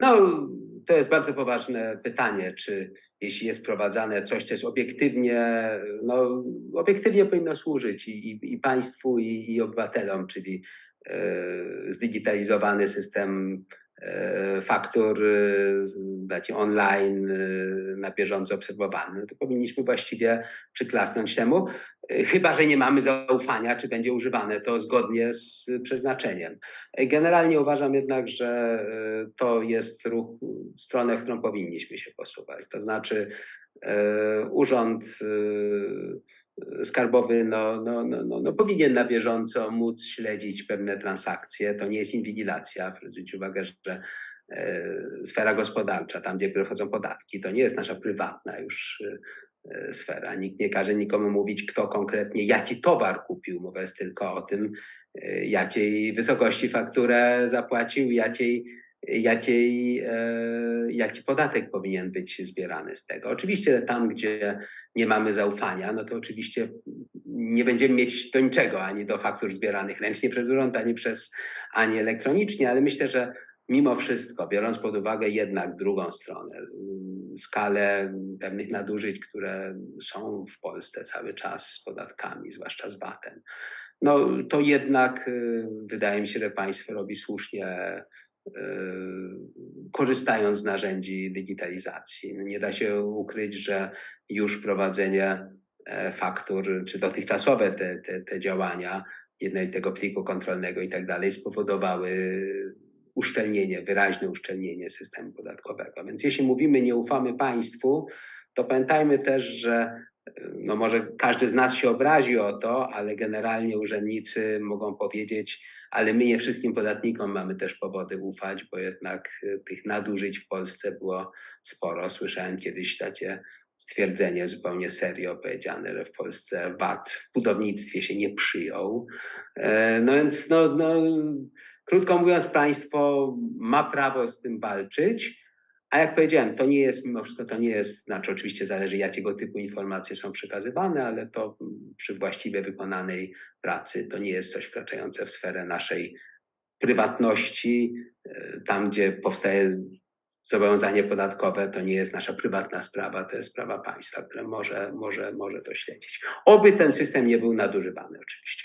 No, to jest bardzo poważne pytanie, czy jeśli jest wprowadzane coś, co jest obiektywnie, no, obiektywnie powinno służyć i, i, i państwu, i, i obywatelom, czyli e, zdigitalizowany system e, faktur znaczy online, e, na bieżąco obserwowany. No to powinniśmy właściwie przyklasnąć temu, e, chyba że nie mamy zaufania, czy będzie używane to zgodnie z przeznaczeniem. E, Generalnie uważam jednak, że e, to jest ruch w stronę, w którą powinniśmy się posuwać. To znaczy e, urząd e, skarbowy no, no, no, no, no powinien na bieżąco móc śledzić pewne transakcje. To nie jest inwigilacja. Zwrócić uwagę, że e, sfera gospodarcza, tam gdzie wchodzą podatki, to nie jest nasza prywatna już e, sfera. Nikt nie każe nikomu mówić, kto konkretnie jaki towar kupił. Mowa jest tylko o tym, e, jakiej wysokości fakturę zapłacił, jakiej, jakiej, e, jaki podatek powinien być zbierany z tego. Oczywiście tam, gdzie nie mamy zaufania, no to oczywiście nie będziemy mieć do niczego, ani do faktur zbieranych ręcznie przez urząd, ani przez, ani elektronicznie, ale myślę, że mimo wszystko, biorąc pod uwagę jednak drugą stronę, skalę pewnych nadużyć, które są w Polsce cały czas z podatkami, zwłaszcza z VAT-em, no to jednak y, wydaje mi się, że państwo robi słusznie, y, korzystając z narzędzi digitalizacji. No Nie da się ukryć, że już wprowadzenie e, faktur, czy dotychczasowe te, te, te działania jednolitego pliku kontrolnego i tak dalej spowodowały uszczelnienie, wyraźne uszczelnienie systemu podatkowego. Więc jeśli mówimy nie ufamy państwu, to pamiętajmy też, że no może każdy z nas się obrazi o to, ale generalnie urzędnicy mogą powiedzieć, ale my nie wszystkim podatnikom mamy też powody ufać, bo jednak y, tych nadużyć w Polsce było sporo. Słyszałem kiedyś takie stwierdzenie zupełnie serio powiedziane, że w Polsce VAT w budownictwie się nie przyjął. E, No więc no, no, krótko mówiąc, państwo ma prawo z tym walczyć. A jak powiedziałem, to nie jest, mimo wszystko to nie jest, znaczy oczywiście zależy jakiego typu informacje są przekazywane, ale to przy właściwie wykonanej pracy to nie jest coś wkraczające w sferę naszej prywatności. Tam, gdzie powstaje zobowiązanie podatkowe, to nie jest nasza prywatna sprawa, to jest sprawa państwa, które może, może, może to śledzić. Oby ten system nie był nadużywany oczywiście.